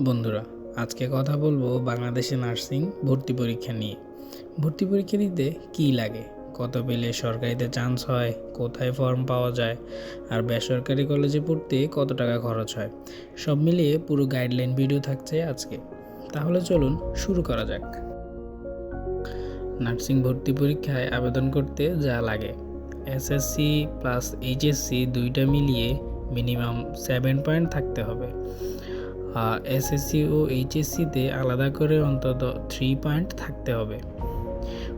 বন্ধুরা, আজকে কথা বলব বাংলাদেশে নার্সিং ভর্তি পরীক্ষা নিয়ে। ভর্তি পরীক্ষা দিতে কী লাগে? কত পেলে সরকারিতে চান্স হয়? কোথায় ফর্ম পাওয়া যায়? আর বেসরকারি কলেজে পড়তে কত টাকা খরচ হয়? সব মিলিয়ে পুরো গাইডলাইন ভিডিও থাকছে আজকে। তাহলে চলুন শুরু করা যাক। নার্সিং ভর্তি পরীক্ষায় আবেদন করতে যা লাগে। এসএসসি প্লাস এইচএসসি দুইটা মিলিয়ে মিনিমাম সেভেন পয়েন্ট থাকতে হবে। এসএসসি ও এইচএসসিতে আলাদা করে অন্তত থ্রি পয়েন্ট থাকতে হবে।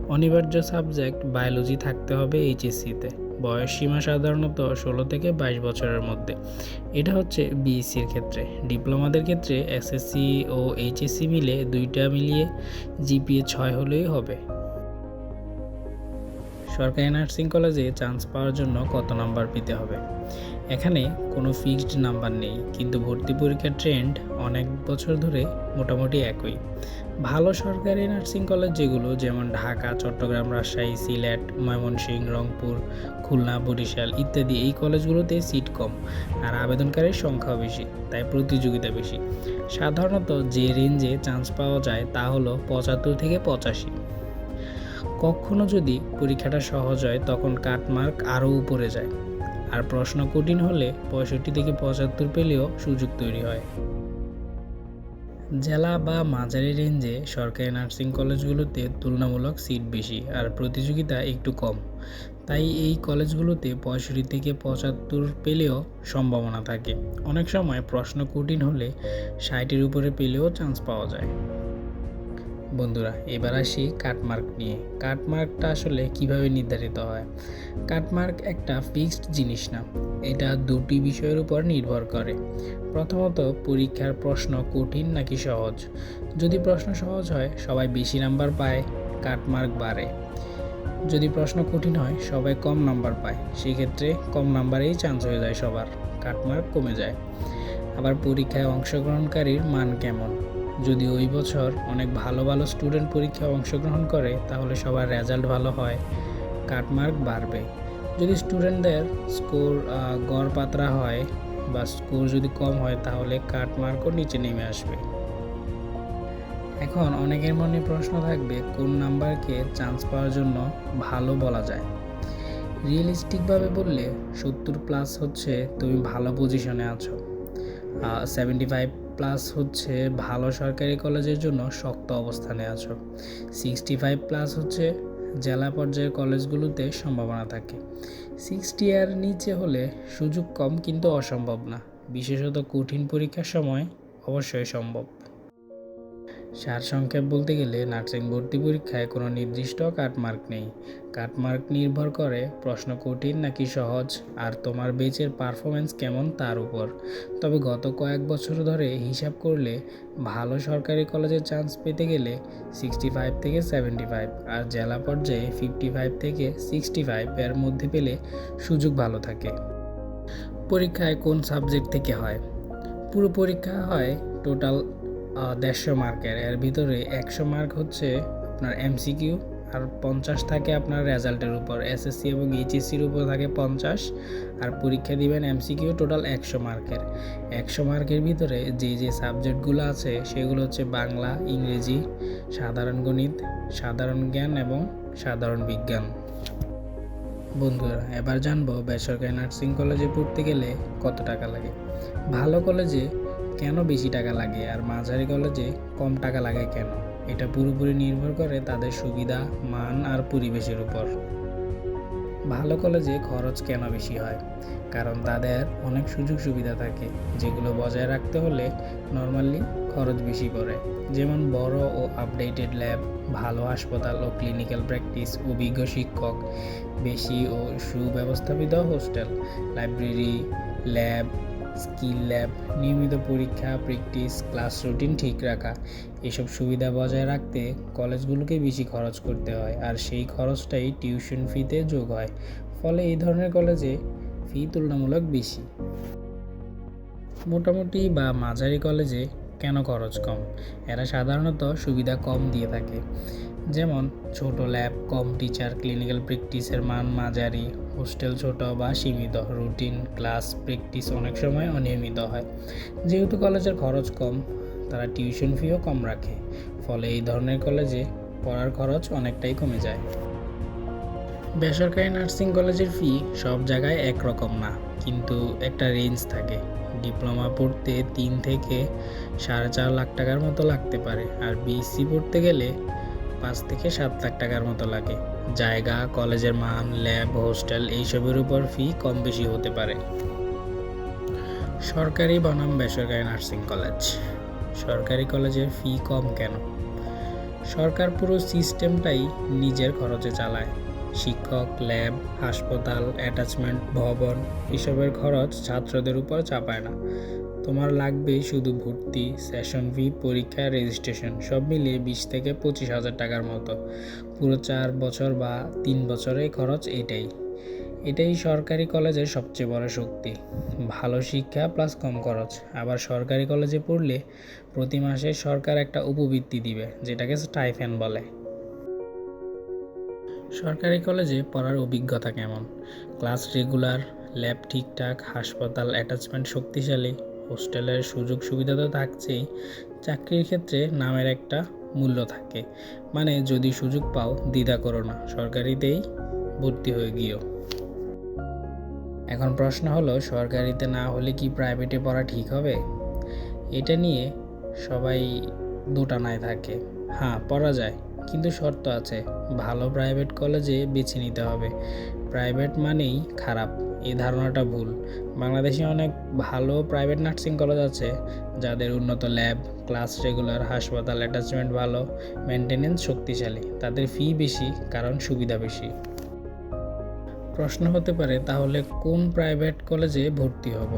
অনিবার্য সাবজেক্ট বায়োলজি থাকতে হবে এইচএসসিতে বয়স সীমা সাধারণত ষোলো থেকে বাইশ বছরের মধ্যে। এটা হচ্ছে বিএসসির ক্ষেত্রে। ডিপ্লোমাদের ক্ষেত্রে এসএসসি ও এইচএসসি মিলে দুইটা মিলিয়ে জিপিএ ছয় হলেই হবে। সরকারি নার্সিং কলেজে চান্স পাওয়ার জন্য কত নাম্বার পেতে হবে? এখানে কোনো ফিক্সড নাম্বার নেই, কিন্তু ভর্তি পরীক্ষার ট্রেন্ড অনেক বছর ধরে মোটামুটি একই। ভালো সরকারি নার্সিং কলেজ যেগুলো, যেমন ঢাকা, চট্টগ্রাম, রাজশাহী, সিলেট, ময়মনসিংহ, রংপুর, খুলনা, বরিশাল ইত্যাদি এই কলেজগুলোতে সিট কম আর আবেদনকারীর সংখ্যাও বেশি, তাই প্রতিযোগিতা বেশি। সাধারণত যে রেঞ্জে চান্স পাওয়া যায় তা হলো পঁচাত্তর থেকে পঁচাশি। কখনো যদি পরীক্ষাটা সহজ হয়, তখন কাটমার্ক আরও উপরে যায়। আর প্রশ্ন কঠিন হলে পঁয়ষট্টি থেকে পঁচাত্তর পেলেও সুযোগ তৈরি হয়। জেলা বা মাঝারি রেঞ্জে সরকারি নার্সিং কলেজগুলোতে তুলনামূলক সিট বেশি আর প্রতিযোগিতা একটু কম। তাই এই কলেজগুলোতে পঁয়ষট্টি থেকে পঁচাত্তর পেলেও সম্ভাবনা থাকে। অনেক সময় প্রশ্ন কঠিন হলে ষাটের উপরে পেলেও চান্স পাওয়া যায়। বন্ধুরা, এবার আসি কাটমার্ক নিয়ে। কাটমার্কটা আসলে কীভাবে নির্ধারিত হয়? কাটমার্ক একটা ফিক্সড জিনিস না, এটা দুটি বিষয়ের উপর নির্ভর করে। প্রথমত, পরীক্ষার প্রশ্ন কঠিন নাকি সহজ? যদি প্রশ্ন সহজ হয়, সবাই বেশি নাম্বার পায় কাটমার্ক বাড়ে। যদি প্রশ্ন কঠিন হয়, সবাই কম নাম্বার পায়, সেক্ষেত্রে কম নাম্বারেই চান্স হয়ে যায় সবার কাটমার্ক কমে যায়। আবার পরীক্ষায় অংশগ্রহণকারীর মান কেমন? যদি ওই বছর অনেক ভালো ভালো স্টুডেন্ট পরীক্ষায় অংশগ্রহণ করে, তাহলে সবার রেজাল্ট ভালো হয়। কাটমার্ক বাড়বে। যদি স্টুডেন্টদের স্কোর গড় পাতরা হয় বা স্কোর যদি কম হয়, তাহলে কাটমার্কও নিচে নেমে আসবে। এখন অনেকের মনে প্রশ্ন থাকবে, কোন নাম্বারকে চান্স পাওয়ার জন্য ভালো বলা যায়? রিয়েলিস্টিকভাবে বললে সত্তর প্লাস হচ্ছে তুমি ভালো পজিশনে আছো। সেভেন্টি ফাইভ প্লাস হচ্ছে ভালো সরকারি কলেজের জন্য শক্ত অবস্থানে আছো। সিক্সটি ফাইভ প্লাস হচ্ছে জেলা পর্যায়ের কলেজগুলোতে সম্ভাবনা থাকে। সিক্সটি আর নিচে হলে সুযোগ কম কিন্তু অসম্ভব না। বিশেষত কঠিন পরীক্ষার সময় অবশ্যই সম্ভব। সারসংক্ষেপ বলতে গেলে নার্সিং ভর্তি পরীক্ষায় কোনো নির্দিষ্ট কাটমার্ক নেই। কাটমার্ক নির্ভর করে প্রশ্ন কঠিন নাকি সহজ, আর তোমার বেচের পারফরমেন্স কেমন তার উপর। তবে গত কয়েক বছর ধরে হিসাব করলে ভালো সরকারি কলেজে চান্স পেতে গেলে সিক্সটি ফাইভ থেকে সেভেন্টি ফাইভ, আর জেলা পর্যায়ে ফিফটি ফাইভ থেকে সিক্সটি ফাইভ এর মধ্যে পেলে সুযোগ ভালো থাকে। পরীক্ষায় কোন সাবজেক্ট থেকে হয়? পুরো পরীক্ষা হয় টোটাল দেড়শো মার্কের। এর ভিতরে একশো মার্ক হচ্ছে আপনার এমসিকিউ আর পঞ্চাশ থাকে আপনার রেজাল্টের উপর। এসএসসি এবং এইচএসসির উপর থাকে পঞ্চাশ। আর পরীক্ষা দিবেন এমসিকিউ টোটাল একশো মার্কের। একশো মার্কের ভিতরে যে যে সাবজেক্টগুলো আছে, সেগুলো হচ্ছে বাংলা, ইংরেজি, সাধারণ গণিত, সাধারণ জ্ঞান এবং সাধারণ বিজ্ঞান। বন্ধুরা, এবার জানব বেসরকারি নার্সিং কলেজে পড়তে গেলে কত টাকা লাগে? ভালো কলেজে কেন বেশি টাকা লাগে? আর মাঝারি কলেজে কম টাকা লাগে কেন? এটা পুরোপুরি নির্ভর করে তাদের সুবিধা, মান আর পরিবেশের উপর। ভালো কলেজে খরচ কেন বেশি হয়? কারণ তাদের অনেক সুযোগ সুবিধা থাকে, যেগুলো বজায় রাখতে হলে নর্মালি খরচ বেশি পড়ে। যেমন বড় ও আপডেটেড ল্যাব, ভালো হাসপাতাল ও ক্লিনিক্যাল প্র্যাকটিস, অভিজ্ঞ শিক্ষক, বেশি ও সুব্যবস্থাপিত hostel, library, lab skill lab, নিয়মিত পরীক্ষা, প্র্যাকটিস, ক্লাস রুটিন ঠিক রাখা, এসব সুবিধা বজায় রাখতে কলেজগুলোকে বেশি খরচ করতে হয় আর সেই খরচটাই টিউশন ফিতে যোগ হয়। ফলে এই ধরনের কলেজে ফি তুলনামূলক বেশি। মোটামুটি বা মাঝারি কলেজে কেন খরচ কম? এরা সাধারণত সুবিধা কম দিয়ে থাকে। যেমন, ছোট ল্যাব, কম টিচার, ক্লিনিক্যাল প্র্যাকটিসের মান মাঝারি, হোস্টেল ছোট বা সীমিত, রুটিন, ক্লাস, প্র্যাকটিস অনেক সময় অনিয়মিত হয়। যেহেতু কলেজের খরচ কম, তারা টিউশন ফিও কম রাখে। ফলে এই ধরনের কলেজে পড়ার খরচ অনেকটাই কমে যায়। বেসরকারি নার্সিং কলেজের ফি সব জায়গায় একরকম না, কিন্তু একটা রেঞ্জ থাকে। ডিপ্লোমা পড়তে তিন থেকে সাড়ে চার লাখ টাকার মতো লাগতে পারে। আর বিএসসি পড়তে গেলে পাঁচ থেকে সাত লাখ টাকার মতো লাগে। জায়গা, কলেজের মান ল্যাব হোস্টেল এইসবের উপর ফি কম বেশি হতে পারে। সরকারি বনাম বেসরকারি নার্সিং কলেজ সরকারি কলেজের ফি কম কেন? সরকার পুরো সিস্টেমটাই নিজের খরচে চালায়। শিক্ষক, ল্যাব, হাসপাতাল, অ্যাটাচমেন্ট, ভবন, এসবের খরচ ছাত্রদের উপর চাপায় না। তোমার লাগবে শুধু ভর্তি, সেশন ফি, পরীক্ষা, রেজিস্ট্রেশন, সব মিলিয়ে বিশ থেকে পঁচিশ হাজার টাকার মতো। পুরো চার বছর বা তিন বছরের খরচ এটাই। এটাই সরকারি কলেজের সবচেয়ে বড় শক্তি। ভালো শিক্ষা প্লাস কম খরচ। আবার সরকারি কলেজে পড়লে প্রতি মাসে সরকার একটা উপবৃত্তি দিবে, যেটাকে স্টাইফেন বলে। সরকারি কলেজে পড়ার অভিজ্ঞতা কেমন? ক্লাস রেগুলার, ল্যাব ঠিকঠাক, হাসপাতাল অ্যাটাচমেন্ট শক্তিশালী, হোস্টেলের সুযোগ সুবিধা তো থাকছেই, চাকরির ক্ষেত্রে নামের একটা মূল্য থাকে। মানে যদি সুযোগ পাও, দ্বিধা করো না, সরকারিতেই ভর্তি হয়ে গিয়েও এখন প্রশ্ন হলো, সরকারিতে না হলে কি প্রাইভেটে পড়া ঠিক হবে? এটা নিয়ে সবাই দোটানায় থাকে। হ্যাঁ পড়া যায়। কিন্তু শর্ত আছে, ভালো প্রাইভেট কলেজে বেছে নিতে হবে। প্রাইভেট মানেই খারাপ এই ধারণাটা ভুল। বাংলাদেশে অনেক ভালো প্রাইভেট নার্সিং কলেজ আছে, যাদের উন্নত ল্যাব ক্লাস রেগুলার হাসপাতাল অ্যাটাচমেন্ট ভালো মেনটেনেন্স শক্তিশালী, তাদের ফি বেশি, কারণ সুবিধা বেশি। প্রশ্ন হতে পারে, তাহলে কোন প্রাইভেট কলেজে ভর্তি হব?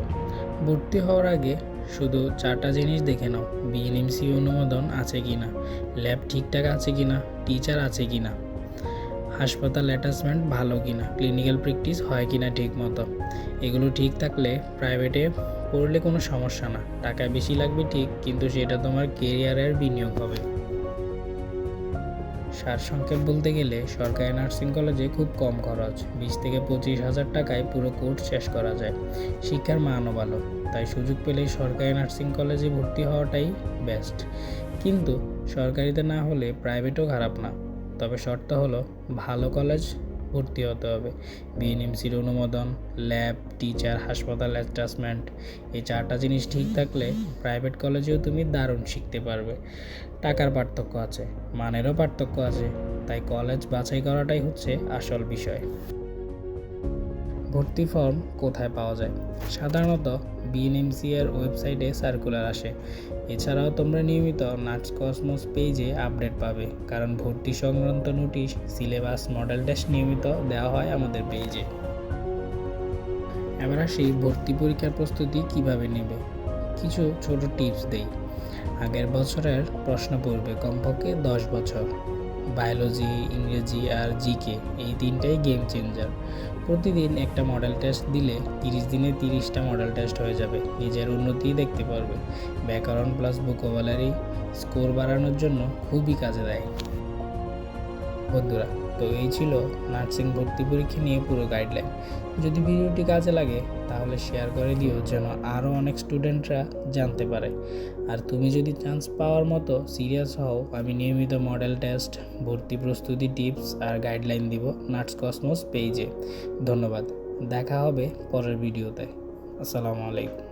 ভর্তি হওয়ার আগে শুধু চারটা জিনিস দেখে নাও বিএনএমসি অনুমোদন আছে কি না, ল্যাব ঠিকঠাক আছে কি না, টিচার আছে কি না, হাসপাতাল অ্যাটাচমেন্ট ভালো কি না ক্লিনিক্যাল প্র্যাকটিস হয় কি না ঠিক মতো এগুলো ঠিক থাকলে প্রাইভেটে পড়লে কোনো সমস্যা না, টাকা বেশি লাগবে ঠিক, কিন্তু সেটা তোমার কেরিয়ারের বিনিয়োগ হবে। সারসংক্ষেপ বলতে গেলে সরকারি নার্সিং কলেজে খুব কম খরচ। বিশ থেকে পঁচিশ হাজার টাকায় পুরো কোর্স শেষ করা যায়। শিক্ষার মানও ভালো, তাই সুযোগ পেলেই সরকারি নার্সিং কলেজে ভর্তি হওয়াটাই বেস্ট কিন্তু সরকারিতে না হলে প্রাইভেটও খারাপ না। তবে শর্ত হলো, ভালো কলেজ ভর্তি হতে হবে। বিএনএমসির অনুমোদন, ল্যাব, টিচার, হাসপাতাল অ্যাডজাস্টমেন্ট, এই চারটা জিনিস ঠিক থাকলে প্রাইভেট কলেজেও তুমি দারুণ শিখতে পারবে। টাকার পার্থক্য আছে, মানেরও পার্থক্য আছে, তাই কলেজ বাছাই করাটাই হচ্ছে আসল বিষয়। ভর্তি ফর্ম কোথায় পাওয়া যায়? সাধারণত বিএনএমসি এর ওয়েবসাইটে সার্কুলার আসে। এছাড়াও তোমরা নিয়মিত নাটস কসমোস পেজে আপডেট পাবে, কারণ ভর্তি সংক্রান্ত নোটিশ, সিলেবাস, মডেল টেস্ট নিয়মিত দেওয়া হয় আমাদের পেজে। এবার আসি ভর্তি পরীক্ষার প্রস্তুতি কীভাবে নেবে? কিছু ছোট টিপস দেই। আগের বছরের প্রশ্ন পড়বে কমপক্ষে দশ বছর। বায়োলজি, ইংরেজি আর জিকে এই তিনটাই গেম চেঞ্জার প্রতিদিন একটা মডেল টেস্ট দিলে তিরিশ দিনে তিরিশটা মডেল টেস্ট হয়ে যাবে। নিজের উন্নতি দেখতে পারবে। ব্যাকরণ প্লাস ভোকাবুলারি স্কোর বাড়ানোর জন্য খুবই কাজে দেয়। বন্ধুরা, তো এই ছিল নার্সিং ভর্তি পরীক্ষা নিয়ে পুরো গাইডলাইন যদি ভিডিওটি কাজে লাগে, তাহলে শেয়ার করে দিও যেন আরও অনেক স্টুডেন্টরা জানতে পারে। আর তুমি যদি চান্স পাওয়ার মতো সিরিয়াস হও, আমি নিয়মিত মডেল টেস্ট ভর্তি প্রস্তুতি টিপস আর গাইডলাইন দিব নার্স কসমোস পেজে ধন্যবাদ, দেখা হবে পরের ভিডিওতে আসসালামু আলাইকুম।